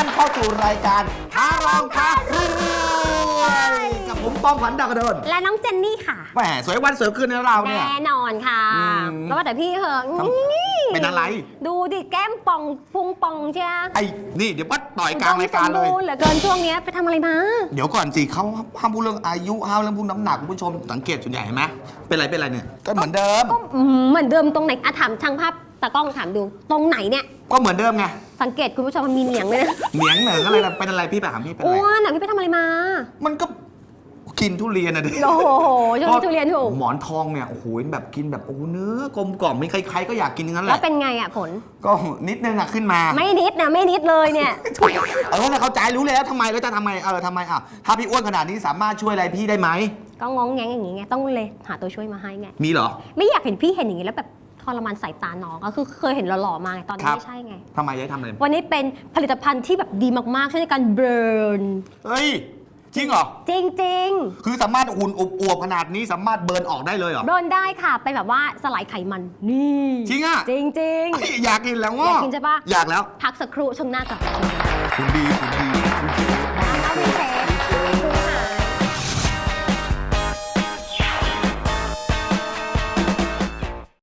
านเข้าสู่รายการท้ารองท้ารวยกับผมป้องขวัญดาวกระโดนและน้องเจนนี่ค่ะแหมสวยวันสวยคืนนะเราเนี่ย แน่นอนค่ะอืม แล้วว่าแต่พี่เหอะทำนี่เป็นอะไร ดูดิแก้มป่องพุงป่องเชียไอ้นี่เดี๋ยวปัดต่อยกลางรายการเลย สมบูณ์เหลือเกินช่วงเนี้ยไปทำอะไรมาเดี๋ยวก่อนสิเขาห้ามพูดเรื่องอายุห้ามเรื่องพูดน้ำหนักคุณผู้ชมสังเกตส่วนใหญ่เห็นไหมเป็นไรเป็นไรเนี่ยก็เหมือนเดิม ก็อืมเหมือนเดิมตรงไหนอะถามช่างภาพ ตากล้องถามดูตรงไหนเนี่ย ก็เหมือนเดิมไง สังเกตคุณผู้ชมมันมีเหนียงเลยนะเหนียงเหนืออะไรนะเป็นอะไรพี่ไปถามพี่เป็นอะไร อ้วนอะพี่ไปทำอะไรมา มันก็กินทุเรียนนะดิโอ้โหช่วงนี้ทุเรียนถูกหมอนทองเนี่ยโอ้โหแบบกินแบบโอ้โหเนื้อกลมกล่อมไม่ใครๆก็อยากกินอย่างนั้นแหแล้วละเป็นไงอะผล ก็นิดนึงอะขึ้นมา ไม่นิดนะไม่นิดเลยเนี่ย เออเข้าใจรู้แล้วทำไมแล้วจะทำไมเออทำไมอะถ้าพี่อ้วนขนาดนี้สามารถช่วยอะไรพี่ได้ไหมก็งองแงงอย่างงี้ไงต้องเลยหาตัวช่วยมาให้ไง มีเหรอ ไม่อยากเห็นพี่เห็นอย่างนี้แล้วแบบ ทรมานสายตาน้องก็คือเคยเห็นหล่อๆมาไงตอนนี้ครับ ไม่ใช่ไง ทำไมยายทำอะไรวันนี้เป็นผลิตภัณฑ์ที่แบบดีมากๆช่วยในการเบิร์นเฮ้ย จริงเหรอ จริงคือสามารถหุ่นอวบๆขนาดนี้สามารถเบิร์นออกได้เลยเหรอ ๆเบิร์นได้ค่ะไปแบบว่าสลายไขมันนี่จริงอะ จริงจริงเฮ้ยอยากกินแล้วๆว่าอยากกินใช่ปะ อยากแล้วพักสักครู่ช่วงหน้ากลับมาชมกันคุณดีคุณดีคุณดี